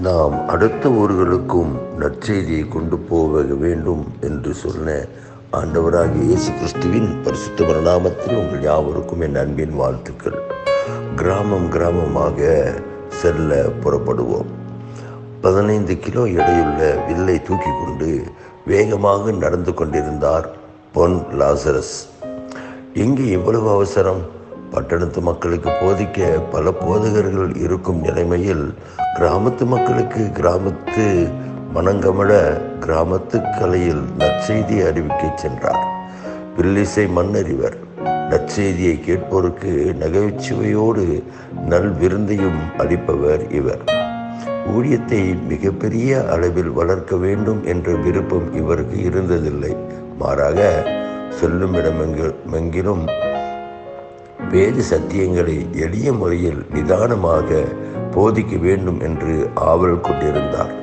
நாம் அடுத்த ஊர்களுக்கும் நற்செய்தியை கொண்டு போக வேண்டும் என்று சொன்ன ஆண்டவராகிய இயேசு கிறிஸ்துவின் பரிசுத்த பரிணாமத்தில் உங்கள் யாவருக்கும் என் அன்பின் வாழ்த்துக்கள். கிராமம் கிராமமாக செல்ல புறப்படுவோம். பதினைந்து கிலோ எடையுள்ள வில்லை தூக்கி கொண்டு வேகமாக நடந்து கொண்டிருந்தார் பொன் லாசரஸ். எங்கே இவ்வளவு அவசரம்? பட்டணத்து மக்களுக்கு போதிக்க பல போதகர்கள் இருக்கும் நிலைமையில் கிராமத்து மக்களுக்கு கிராமத்து மனங்கமழ கிராமத்து கலையில் நற்செய்தி அறிவிக்க சென்றார். வில்லிசை மண்ணறிவர் நற்செய்தியை கேட்போருக்கு நகைச்சுவையோடு நல் விருந்தையும் அளிப்பவர் இவர். ஊழியத்தை மிகப்பெரிய அளவில் வளர்க்க வேண்டும் என்ற விருப்பம் இவருக்கு இருந்ததில்லை. மாறாக செல்லும் இடமெங்கிலும் வேத சத்தியங்களை எளிய முறையில் நிதானமாக போதிக்க வேண்டும் என்று ஆவல் கொண்டிருந்தார்.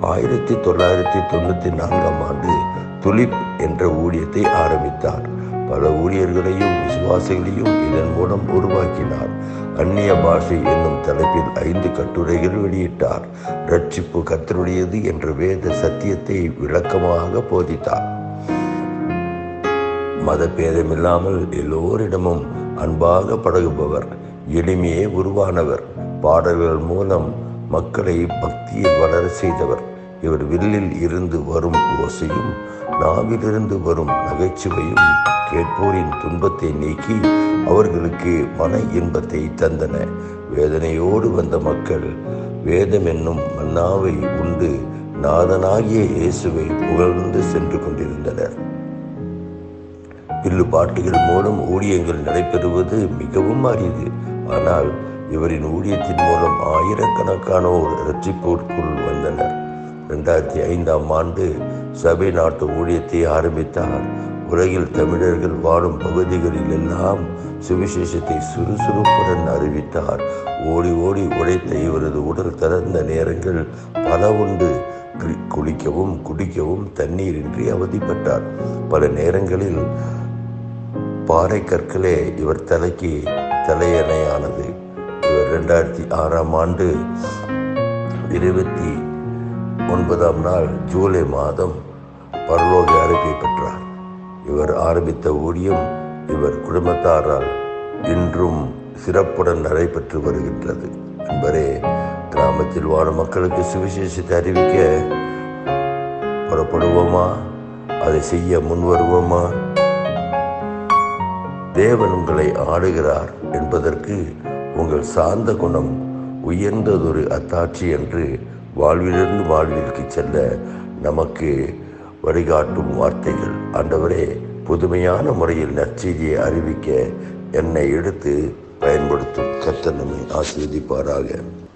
ஆயிரத்தி தொள்ளாயிரத்தி தொண்ணூற்றி நான்காம் ஆண்டு துலிப் என்ற ஊழியத்தை ஆரம்பித்தார். பல ஊழியர்களையும் விசுவாசிகளையும் இதன் மூலம் உருவாக்கினார். அந்நிய பாஷை என்னும் தலைப்பில் ஐந்து கட்டுரைகள் வெளியிட்டார். ரட்சிப்பு கத்தருடையது என்ற வேத சத்தியத்தை விளக்கமாக போதித்தார். மத பேதமில்லாமல் எல்லோரிடமும் அன்பாக பழகுபவர் எளிமையே உருவானவர். பாடல்கள் மூலம் மக்களை பக்தியில் வளர செய்தவர். இவர் வில்லில் இருந்து வரும் ஓசையும் நாவிலிருந்து வரும் நகைச்சுவையும் கேட்போரின் துன்பத்தை நீக்கி அவர்களுக்கு மன இன்பத்தை தந்தன. வேதனையோடு வந்த மக்கள் வேதம் என்னும் மன்னாவை உண்டு நாதனாகிய இயேசுவை புகழ்ந்து சென்று கொண்டிருந்தனர். வில்லு பாட்டுகள் மூலம் ஊழியங்கள் நடைபெறுவது மிகவும் அரிது. ஆனால் இவரின் ஊழியத்தின் மூலம் ஆயிரக்கணக்கானோர் ரட்சிப்போருக்குள் வந்தனர். ரெண்டாயிரத்தி ஐந்தாம் ஆண்டு சபை நாட்டு ஊழியத்தை ஆரம்பித்தார். உலகில் தமிழர்கள் வாழும் பகுதிகளில் எல்லாம் சுவிசேஷத்தை சுறுசுறுப்புடன் அறிவித்தார். ஓடி ஓடி உழைத்த இவரது உடல் திறந்த நேரங்கள் பல உண்டு. குளிக்கவும் குடிக்கவும் தண்ணீரின்றி அவதிப்பட்டார் பல நேரங்களில் பாறை கற்களே இவர் தலைக்கு தலையணையானது. இவர் ரெண்டாயிரத்தி ஆறாம் ஆண்டு இருபத்தி ஒன்பதாம் நாள் ஜூலை மாதம் பரலோக அழைப்பை பெற்றார். இவர் ஆரம்பித்த ஊழியம் இவர் குடும்பத்தாரால் இன்றும் சிறப்புடன் நடைபெற்று வருகின்றது. கிராமத்தில் வாழும் மக்களுக்கு சுவிசேஷத்தை அறிவிக்க புறப்படுவோமா? அதை செய்ய முன்வருவோமா தேவன் உங்களை ஆடுகிறார் என்பதற்கு உங்கள் சார்ந்த குணம் உயர்ந்ததொரு அத்தாட்சி என்று வாழ்விலிருந்து வாழ்விற்கு செல்ல நமக்கு வழிகாட்டும் வார்த்தைகள். ஆண்டவரே புதுமையான முறையில் நற்செய்தியை அறிவிக்க என்னை எடுத்து பயன்படுத்தும். கத்தனமை நம்மை ஆசீர்வதிப்பாராக.